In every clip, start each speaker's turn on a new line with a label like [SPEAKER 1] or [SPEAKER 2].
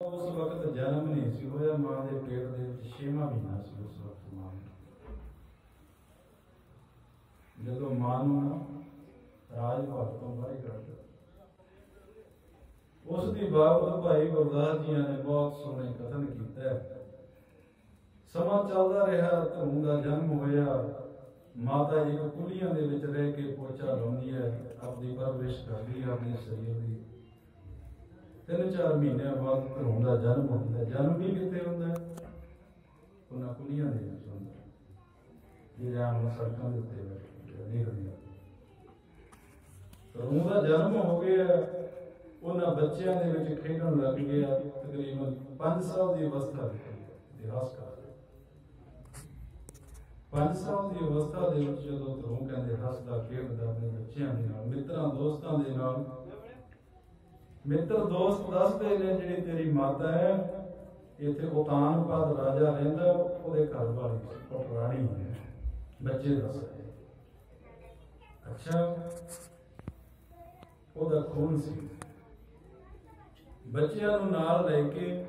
[SPEAKER 1] ਉਸ ਵਕਤ ਜਨਮ ਨਹੀਂ ਸੀ ਹੋਇਆ, ਮਾਂ ਦੇ ਪੇਟ ਦੇ ਵਿੱਚ 6ਵਾਂ ਮਹੀਨਾ ਸੀ ਉਸ ਵਕਤ ਮਾਂ ਨੂੰ ਜਦੋਂ ਮਾਂ ਨੂੰ ਰਾਜ ਭਾਗ ਤੋਂ ਬਾਹਰ ਕਰ ਦਿੱਤਾ ਉਸ ਦੀ ਬਾਬਤ ਭਾਈ ਗੁਰਦਾਸ ਜੀ ਨੇ ਬਹੁਤ ਸੋਹਣੇ ਕਥਨ ਕੀਤਾ। ਸਮਾਂ ਚੱਲਦਾ ਰਿਹਾ ਧਰਮ ਦਾ ਜਨਮ ਹੋਇਆ। ਮਾਤਾ ਜੀ ਕੋ ਕੁਲੀਆਂ ਦੇ ਵਿੱਚ ਰਹਿ ਕੇ ਪੋਚਾ ਲਾਉਂਦੀ ਹੈ। ਆਪਣੀ ਪਰਵਰਿਸ਼ ਕਰਦੀ ਹੈ ਆਪਣੇ ਸਰੀਰ ਦੀ ਤਿੰਨ ਚਾਰ ਮਹੀਨਿਆਂ ਬਾਅਦ ਧਰਮ ਦਾ ਜਨਮ ਹੁੰਦਾ ਹੈ। ਜਨਮ ਵੀ ਕਿੱਥੇ ਹੁੰਦਾ ਹੈ? ਉਹਨਾਂ ਕੁਲੀਆਂ ਦੇ ਵਿੱਚ ਹੁੰਦਾ ਹੈ। ਜਿਹੜੇ ਸੜਕਾਂ ਦੇ ਉੱਤੇ ਦੇਖਦੇ ਆ ਧਰਮ ਦਾ ਜਨਮ ਹੋ ਗਿਆ ਉਹਨਾਂ ਬੱਚਿਆਂ ਦੇ ਵਿੱਚ ਖੇਡਣ ਲੱਗ ਗਿਆ ਤਕਰੀਬਨ 5 ਸਾਲ ਦੀ ਅਵਸਥਾ ਦੇ ਇਤਿਹਾਸਕਾਰ 5 ਸਾਲ ਦੀ ਅਵਸਥਾ ਦੇ ਵਿੱਚ ਜਦੋਂ ਧਰਮ ਕਹਿੰਦੇ ਹੱਸਦਾ, ਖੇਡਦਾ ਆਪਣੇ ਬੱਚਿਆਂ ਦੇ ਨਾਲ, ਮਿੱਤਰਾਂ, ਦੋਸਤਾਂ ਦੇ ਨਾਲ ਮਿੱਤਰ ਦੋਸਤ ਦੱਸਦੇ ਨੇ ਜਿਹੜੀ ਤੇਰੀ ਮਾਤਾ ਹੈ, ਇੱਥੇ ਉਤਾਨਪਦ ਰਾਜਾ ਰਹਿੰਦਾ, ਉਹਦੇ ਘਰ ਵਾਲੀ ਪਟਰਾਣੀ ਹੈ। ਬੱਚੇ ਦੱਸਦੇ ਅੱਛਾ, ਉਹਦਾ ਖੂਨ ਸੀ। ਬੱਚਿਆਂ ਨੂੰ ਨਾਲ ਲੈ ਕੇ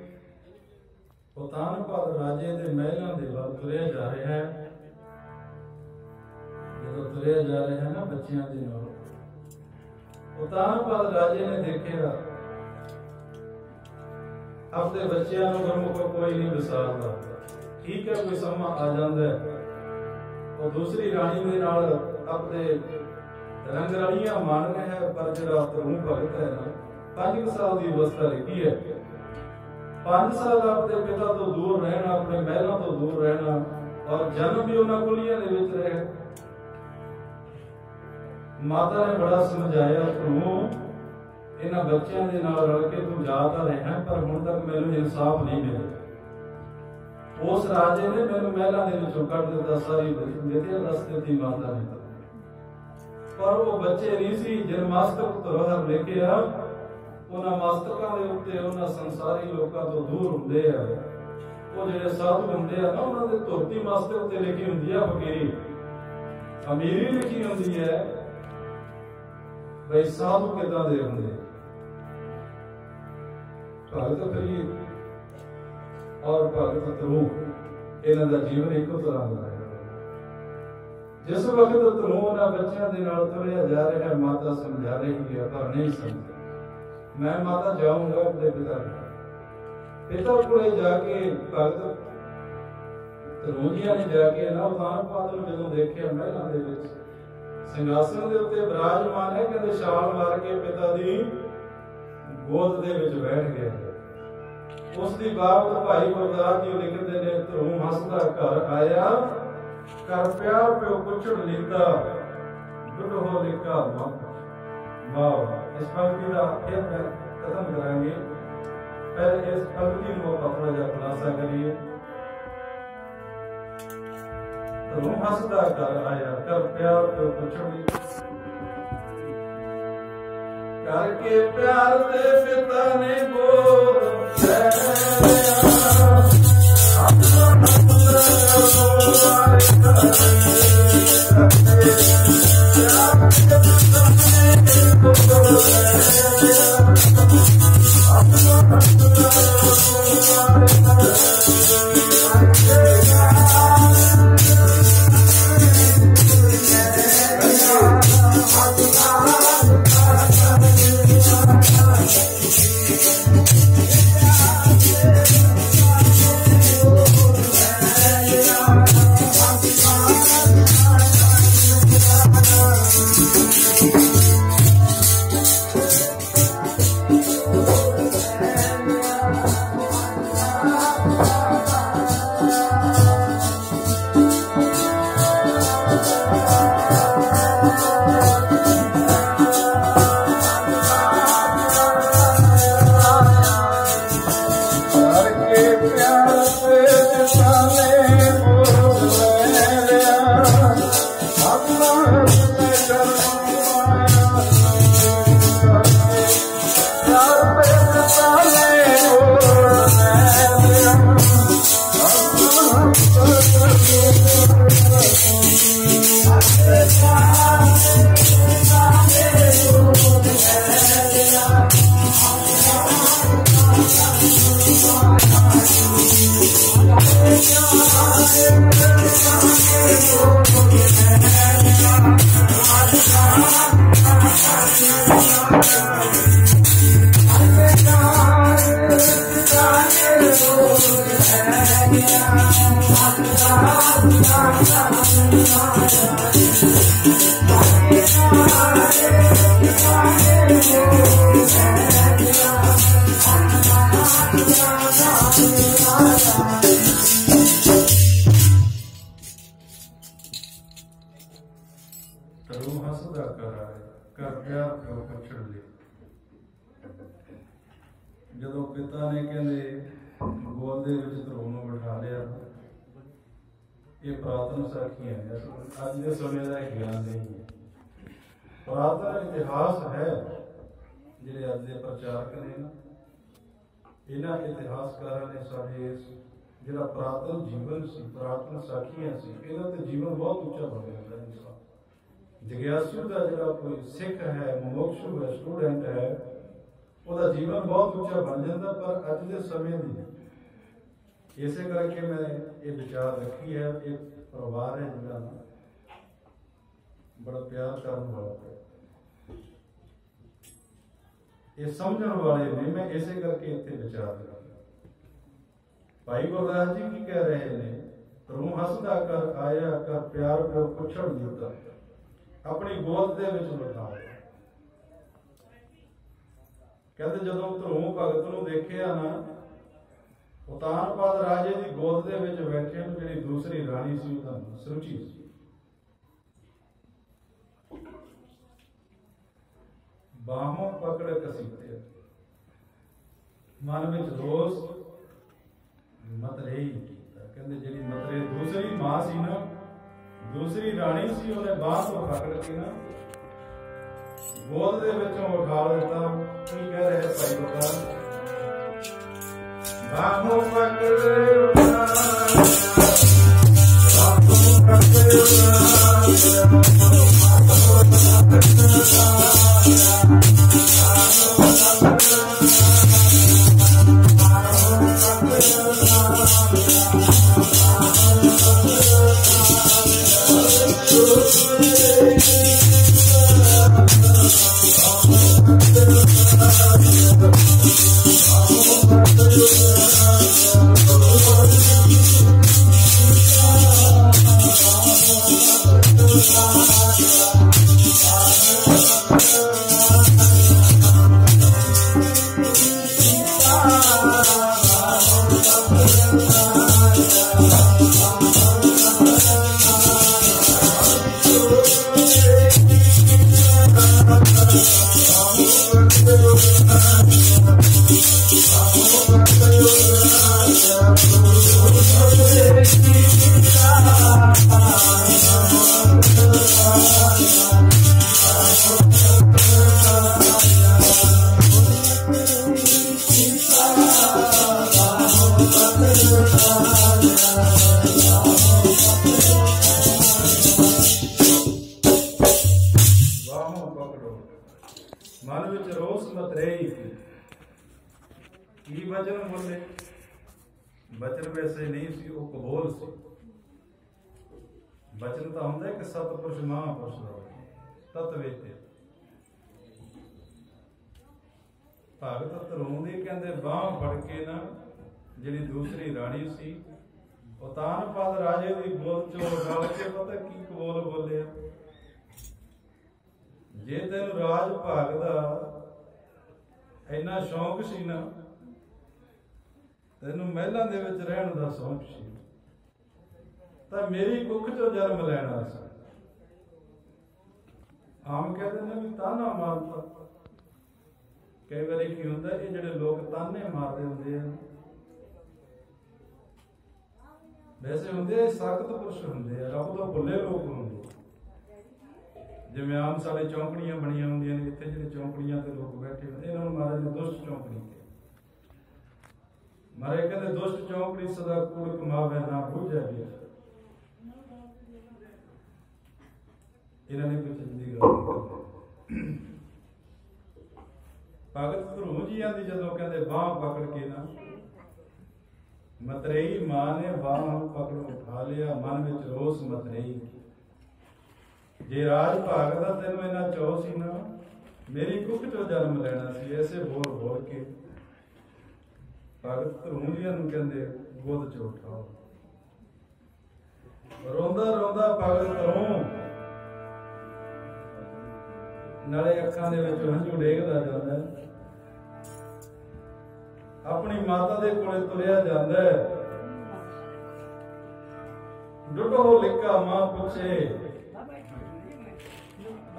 [SPEAKER 1] ਉਤਾਨਪਦ ਰਾਜੇ ਦੇ ਮਹਿਲਾਂ ਦੇ ਵੱਲ ਤੁਰਿਆ ਜਾ ਰਿਹਾ ਹੈ। ਜਦੋਂ ਤੁਰਿਆ ਜਾ ਰਿਹਾ ਹੈ ਨਾ ਬੱਚਿਆਂ ਦੇ ਨਾਲ ਉਤਾਨਪਦ ਰਾਜੇ ਨੇ ਦੇਖਿਆ। ਆਪਣੇ ਬੱਚਿਆਂ ਨੂੰ ਗੁਰਮੁਖ ਕੋਈ ਨਹੀਂ ਵਿਸਾਰਦਾ ਠੀਕ ਹੈ, ਕੋਈ ਸਮਾਂ ਆ ਜਾਂਦਾ ਉਹ ਦੂਸਰੀ ਰਾਣੀ ਦੇ ਨਾਲ ਆਪਣੇ ਰੰਗ ਰਲੀਆਂ ਮੰਨ ਹੈ, ਪਰ ਜਿਹੜਾ ਧਰਮ ਭਗਤ ਹੈ ਨਾ 5 ਸਾਲ ਦੀ ਅਵਸਥਾ ਲਿਖੀ ਹੈ। 5 ਸਾਲ ਆਪਣੇ ਪਿਤਾ ਤੋਂ ਦੂਰ ਰਹਿਣਾ, ਆਪਣੇ ਮਹਿਲਾਂ ਤੋਂ ਦੂਰ ਰਹਿਣਾ, ਔਰ ਜਨਮ ਵੀ ਉਹਨਾਂ ਕੁਲੀਆਂ ਦੇ ਵਿੱਚ ਰਿਹਾ। ਮਾਤਾ ਨੇ ਬੜਾ ਸਮਝਾਇਆ ਤੂੰ ਇਹਨਾਂ ਬੱਚਿਆਂ ਦੇ ਨਾਲ ਰਲ ਕੇ ਤੂੰ ਜਾ ਤਾਂ ਰਿਹਾ ਪਰ ਹੁਣ ਤੱਕ ਮੈਨੂੰ ਇਨਸਾਫ ਨਹੀਂ ਮਿਲਿਆ। ਉਸ ਰਾਜੇ ਨੇ ਮੈਨੂੰ ਮਹਿਲਾਂ ਦੇ ਵਿੱਚੋਂ ਕੱਢ ਦਿੱਤਾ, ਸਾਰੀ ਮੇਰੇ ਰਸਤੇ ਦੀ ਮਾਤਾ ਨੇ ਪਰ ਉਹ ਬੱਚੇ ਨਹੀਂ ਸੀ, ਜਨ ਮਾਸਟਰ ਧਰੋਹਰ ਲੈ ਕੇ ਆ ਉਹਨਾਂ ਮਾਸਟਰਾਂ ਦੇ ਉੱਤੇ ਉਹਨਾਂ ਸੰਸਾਰੀ ਲੋਕਾਂ ਤੋਂ ਦੂਰ ਹੁੰਦੇ ਆ। ਉਹ ਜਿਹੜੇ ਸਾਧੂ ਹੁੰਦੇ ਆ ਨਾ, ਉਹਨਾਂ ਦੇ ਧੋਤੀ ਮਾਸਤਕ ਉੱਤੇ ਲਿਖੀ ਹੁੰਦੀ ਆ, ਫਕੀਰੀ। ਅਮੀਰੀ ਲਿਖੀ ਹੁੰਦੀ ਹੈ ਬਈ ਸਾਧੂ ਕਿਦਾਂ ਦੇ ਹੁੰਦੇ? ਭਗਤ ਫਰੀਦ ਔਰ ਭਗਤ ਤਰੂ ਇਹਨਾਂ ਦਾ ਜੀਵਨ ਇੱਕੋ ਤਰ੍ਹਾਂ ਦਾ ਹੈ। ਜਿਸ ਵਕਤ ਤਰੂ ਉਹਨਾਂ ਬੱਚਿਆਂ ਦੇ ਨਾਲ ਤੁਰਿਆ ਜਾ ਰਿਹਾ ਹੈ ਮਾਤਾ ਸਮਝਾ ਰਹੀ ਹੈ, ਪਰ ਨਹੀਂ ਸਮਝ ਮੈਂ ਮਾਤਾ ਜਾਊਂਗਾ ਆਪਣੇ ਪਿਤਾ ਪਿਤਾ ਕੋਲੇ ਜਾ ਕੇ ਭਗਤ ਤਰੂਜੀਆਂ ਨੇ ਜਾ ਕੇ ਨਾ ਉਤਾਨਪਾਦ ਨੂੰ ਜਦੋਂ ਦੇਖਿਆ ਮਹਿਲਾਂ ਦੇ ਵਿੱਚ ਸਿੰਘਾਸਨ ਦੇ ਉੱਤੇ ਬਿਰਾਜਮਾਨ ਹੈ, ਕਹਿੰਦੇ ਛਾਲ ਮਾਰ ਕੇ ਪਿਤਾ ਦੀ ਗੋਦ ਦੇ ਵਿੱਚ ਬੈਠ ਗਿਆ। ਉਸ ਦੀ ਬਾਬਤ ਭਾਈ ਗੁਰਦਾਸ ਜੀ ਲਿਖਦੇ ਨੇ ਧਰੂਮ ਹੱਸਦਾ ਘਰ ਆਇਆ। ਕਰ ਪਿਆਰ ਪਿਓ ਕੁਛੜ ਲਿਖਦਾ ਹੋ ਲਿਖਾ ਮਤ ਵਾਹ, ਇਸ ਪੰਕਤੀ ਦਾ ਫਿਰ ਖਤਮ ਕਰਾਂਗੇ। ਪਹਿਲੇ ਇਸ ਪੰਕਤੀ ਨੂੰ ਆਪਾਂ ਥੋੜਾ ਜਿਹਾ ਖੁਲਾਸਾ ਕਰੀਏ। ਧਰੂਮ ਹੱਸਦਾ ਘਰ ਆਇਆ ਕਰ ਪਿਆਰ ਪਿਓ ਕੁਛੜ ਕਰਕੇ ਪਿਆਰ ਦੇ ਪਿਤਾ ਨੇ ਗੋਦ ਆਪਣਾ ਪੁੱਤਰ ਤਰੂ ਹੱਸਦਾ ਕਰਾਏ ਕਰ ਪਿਆਰ ਪੁੱਛਣ ਲਈ ਜਦੋਂ ਪਿਤਾ ਨੇ ਕਹਿੰਦੇ ਗੋਲ ਦੇ ਵਿੱਚ ਧਰੋ ਨੂੰ ਬਿਠਾ ਲਿਆ ਇਹ ਪ੍ਰਾਤਨ ਸਾਖੀਆਂ ਹੈ ਅੱਜ ਦੇ ਸਮੇਂ ਦਾ ਗਿਆਨ ਨਹੀਂ ਹੈ ਪ੍ਰਾਤਨ ਇਤਿਹਾਸ ਹੈ ਜਿਹੜੇ ਅੱਜ ਦੇ ਪ੍ਰਚਾਰਕ ਨੇ ਨਾ। ਇਹਨਾਂ ਇਤਿਹਾਸਕਾਰਾਂ ਨੇ ਸਾਡੇ ਇਸ ਜਿਹੜਾ ਪ੍ਰਾਤਨ ਜੀਵਨ ਸੀ ਪ੍ਰਾਤਨ ਸਾਖੀਆਂ ਸੀ, ਇਹਨਾਂ ਤੇ ਜੀਵਨ ਬਹੁਤ ਉੱਚਾ ਬਣਿਆ ਹੁੰਦਾ ਇਨਸਾਨ ਜਗਿਆਸੂ ਦਾ ਜਿਹੜਾ ਕੋਈ ਸਿੱਖ ਹੈ ਮੋਕਸ਼ੂ ਹੈ, ਸਟੂਡੈਂਟ ਹੈ, ਉਹਦਾ ਜੀਵਨ ਬਹੁਤ ਉੱਚਾ ਬਣ ਜਾਂਦਾ, ਪਰ ਅੱਜ ਦੇ ਸਮੇਂ ਦੀ ਇਸੇ ਕਰਕੇ ਮੈਂ ਇਹ ਵਿਚਾਰ ਰੱਖੀ ਹੈ ਇਹ ਪਰਿਵਾਰ ਹੈ ਜਿਹੜਾ ਬੜਾ ਪਿਆਰ ਕਰਨ ਵਾਲਾ ਹੈ। ਇਹ ਸਮਝਣ ਵਾਲੇ ਨੇ, ਮੈਂ ਇਸੇ ਕਰਕੇ ਇੱਥੇ ਵਿਚਾਰ ਰੱਖਿਆ। ਭਾਈ ਗੁਰਦਾਸ ਜੀ ਕੀ ਕਹਿ ਰਹੇ ਨੇ? ਤੂੰ ਹੱਸਦਾ ਕਰ, ਆਇਆ ਕਰ, ਪਿਆਰ ਪਿਓ ਪੁੱਛਣ ਦਿੱਤਾ ਆਪਣੀ ਗੋਦ ਦੇ ਵਿੱਚ ਬਿਠਾ ਕਹਿੰਦੇ ਜਦੋਂ ਧਰੂ ਭਗਤ ਨੂੰ ਦੇਖਿਆ ਨਾ ਉਤਾਨਪਾਦ ਰਾਜੇ ਦੀ ਗੋਦ ਦੇ ਵਿੱਚ ਬੈਠੇ ਨੂੰ ਜਿਹੜੀ ਦੂਸਰੀ ਰਾਣੀ ਸੀ ਉਹਦਾ ਸਰੂਚੀ ਸੀ। ਬਾਹੋਂ ਪਕੜ ਕਸੀਤੇ। ਮਨ ਵਿੱਚ ਰੋਸ ਮਤਰੇਈ ਕਹਿੰਦੇ ਜਿਹੜੀ ਮਤਰੇ ਦੂਸਰੀ ਮਾਂ ਸੀ ਨਾ, ਦੂਸਰੀ ਰਾਣੀ ਸੀ, ਉਹਨੇ ਬਾਹ ਤੋਂ ਪਕੜ ਕੇ ਨਾ ਗੋਦ ਦੇ ਵਿੱਚੋਂ ਉਠਾ ਦਿੱਤਾ। ਕੀ ਕਹਿ ਰਹੇ ਭਾਈ ਬਤਾ ਬਾਹੋਂ ਪਕੜ ਮਨ ਵਿੱਚ ਰੋਸ ਮਤ ਕੀ ਵਚਨ ਬੋਲੇ? ਵਚਨ ਵੈਸੇ ਨਹੀਂ ਸੀ ਉਹ ਕਬੋਲ ਸੀ ਵਚਨ ਤਾਂ ਹੁੰਦਾ ਹੈ ਕਿ ਸਤਿਪੁਰਸ਼ ਮਹਾਂਪੁਰਸ਼ ਦਾ ਤਤ ਵੇਤੇ ਭਗਤ ਤਰੂੰਦੀ ਕਹਿੰਦੇ ਬਾਹ ਫੜ ਕੇ ਨਾ ਜਿਹੜੀ ਦੂਸਰੀ ਰਾਣੀ ਸੀ ਉਤਾਨਪਾਦ ਰਾਜੇ ਦੀ ਗੋਦ ਚੋਂ ਗਲ ਕੇ ਪਤਾ ਕੀ ਕਬੂਲ ਬੋਲਿਆ? ਜੇ ਤੈਨੂੰ ਰਾਜ ਭਾਗ ਦਾ ਇੰਨਾ ਸ਼ੌਂਕ ਸੀ ਨਾ, ਤੈਨੂੰ ਮਹਿਲਾਂ ਦੇ ਵਿੱਚ ਰਹਿਣ ਦਾ ਸ਼ੌਂਕ ਸੀ। ਤਾਂ ਮੇਰੀ ਕੁੱਖ ਚੋਂ ਜਨਮ ਲੈਣਾ ਸੀ ਆਮ ਕਹਿੰਦੇ ਨੇ ਵੀ ਤਾਨਾ ਮਾਰਦਾ ਕਈ ਵਾਰੀ ਕੀ ਹੁੰਦਾ, ਇਹ ਜਿਹੜੇ ਲੋਕ ਤਾਨੇ ਮਾਰਦੇ ਹੁੰਦੇ ਆ ਵੈਸੇ ਹੁੰਦੇ ਸਖਤ ਪੁਰਸ਼ ਹੁੰਦੇ ਆ, ਰੱਬ ਤੋਂ ਭੁੱਲੇ ਲੋਕ ਹੁੰਦੇ ਜਿਵੇਂ ਆਮ ਸਾਡੇ ਚੌਂਕੜੀਆਂ ਬਣੀਆਂ ਹੁੰਦੀਆਂ ਨੇ, ਇੱਥੇ ਜਿਹੜੇ ਚੌਂਕੜੀਆਂ ਤੇ ਲੋਕ ਬੈਠੇ ਹੁੰਦੇ ਇਹਨਾਂ ਨੂੰ ਮਹਾਰਾਜ ਨੇ ਦੁਸ਼ਟ ਚੌਂਕੜੀ ਤੇ ਮਹਾਰਾਜ ਕਹਿੰਦੇ, ਦੁਸ਼ਟ ਚੌਂਕੜੀ ਸਦਾ ਕੂੜ ਕਮਾਵੇ ਨਾ ਬੁਝੇ ਵੀ। ਇਹਨਾਂ ਨੇ ਕੁਝ ਚੰਗੀ ਗੱਲ ਭਗਤ ਧਰੂ ਜੀਆਂ ਦੀ ਜਦੋਂ ਕਹਿੰਦੇ ਬਾਹ ਪਕੜ ਕੇ ਨਾ ਮਤਰੇਈ ਮਾਂ ਨੇ ਬਾਹ ਪਕੜ ਉਠਾ ਲਿਆ, ਮਨ ਵਿੱਚ ਰੋਸ ਮਤਰੇਈ। ਜੇ ਰਾਜ ਭਾਗ ਦਾ ਤੈਨੂੰ ਇਹਨਾਂ ਚਾਹ ਸੀ ਨਾ, ਮੇਰੀ ਕੁੱਖ ਚੋਂ ਜਨਮ ਲੈਣਾ ਸੀ, ਐਸੇ ਬੋਲ ਬੋਲ ਕੇ। ਭਗਤ ਧਰੂੰਦੀਆਂ ਨੂੰ ਕਹਿੰਦੇ ਬੁੱਧ ਉਠਾਓ। ਰੋਂਦਾ ਰੋਂਦਾ ਭਗਤ ਤਰੋਂ ਨਾਲੇ ਅੱਖਾਂ ਦੇ ਵਿੱਚ ਹੰਝੂ ਡੇਗਦਾ ਜਾਂਦਾ। ਆਪਣੀ ਮਾਤਾ ਦੇ ਕੋਲੇ ਤੁਰਿਆ ਜਾਂਦਾ ਹੈ। ਡੁੱਡੋ ਲਿਕਾ ਮਾਂ ਪੁੱਛੇ,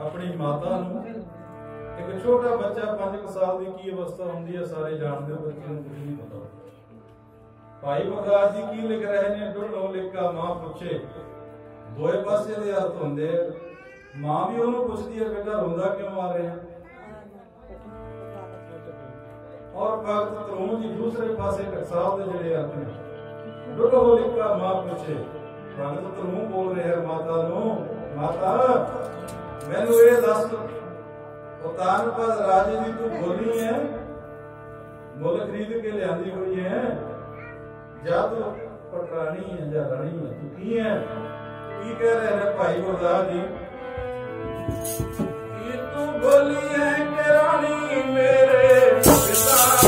[SPEAKER 1] ਆਪਣੀ ਮਾਤਾ ਨੂੰ, ਇੱਕ ਛੋਟਾ ਬੱਚਾ 5 ਸਾਲ ਦੀ ਕੀ ਅਵਸਥਾ ਹੁੰਦੀ ਹੈ, ਸਾਰੇ ਜਾਣਦੇ ਹੋ ਬੱਚੇ ਨੂੰ ਕੁਝ ਨਹੀਂ ਪਤਾ ਭਾਈ ਮਹਾਰਾਜ ਜੀ ਕੀ ਲਿਖ ਰਹੇ ਨੇ ਡੁੱਡੋ ਲਿਕਾ ਮਾਂ ਪੁੱਛੇ, ਦੋਏ ਪਾਸੇ ਦੇ ਅਰਥ ਹੁੰਦੇ ਆ। ਮਾਂ ਵੀ ਉਹਨੂੰ ਪੁੱਛਦੀ ਹੈ, ਬੇਟਾ ਰੋਂਦਾ ਕਿਉਂ ਆ ਰਿਹਾ ਔਰ ਭਗਤ ਤਰੂਣ ਜੀ ਦੂਸਰੇ ਪਾਸੇ ਟਕਸਾਲ ਦੇ ਜਿਹੜੇ ਅਰਥ ਨੇ ਡੁੱਡੋ ਲਿਕਾ ਮਾਂ ਪੁੱਛੇ। ਭਗਤ ਤਰੂਣ ਬੋਲ ਰਿਹਾ ਮਾਤਾ ਨੂੰ, ਮਾਤਾ, ਮੈਨੂੰ ਇਹ ਦੱਸ ਉਤਾਨ ਪਦ ਰਾਜੇ ਦੀ ਤੂੰ ਬੋਲੀ ਹੈ ਮੁੱਲ ਖਰੀਦ ਕੇ ਲਿਆਂਦੀ ਹੋਈ ਹੈ ਜਾਂ ਤੂੰ ਪਟਰਾਣੀ ਹੈ ਜਾਂ ਰਾਣੀ ਹੈ ਤੂੰ ਕੀ ਹੈ ਕੀ ਕਹਿ ਰਹੇ ਨੇ ਭਾਈ ਗੁਰਦਾਸ ਜੀ? ਕੀ ਤੂੰ ਬੋਲੀ ਹੈ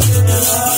[SPEAKER 1] ਪਿਤਾ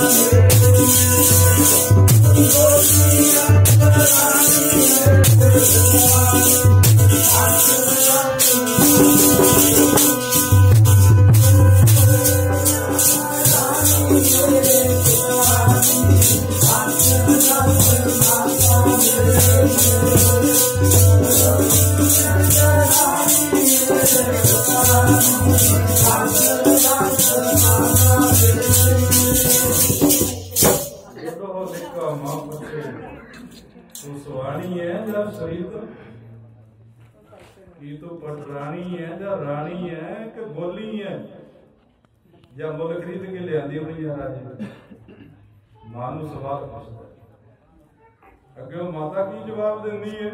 [SPEAKER 1] ਦੀ ਡੁੱਡੋ ਤੂੰ ਸੁਆਣੀ ਹੈ ਜਾਂ ਸ਼ਰੀਤ ਕੀ ਤੂੰ ਪਟਰਾਣੀ ਹੈ ਜਾਂ ਰਾਣੀ ਹੈ ਕਿ ਬੋਲੀ ਹੈ? ਜਾਂ ਮੁੱਲ ਖਰੀਦ ਕੇ ਲਿਆਂਦੀ ਹੋਣੀ ਹੈ ਰਾਜੇ? ਮਾਂ ਨੂੰ ਸਵਾਲ ਪੁੱਛਦਾ ਅੱਗੇ ਉਹ ਮਾਤਾ ਕੀ ਜਵਾਬ ਦਿੰਦੀ ਹੈ?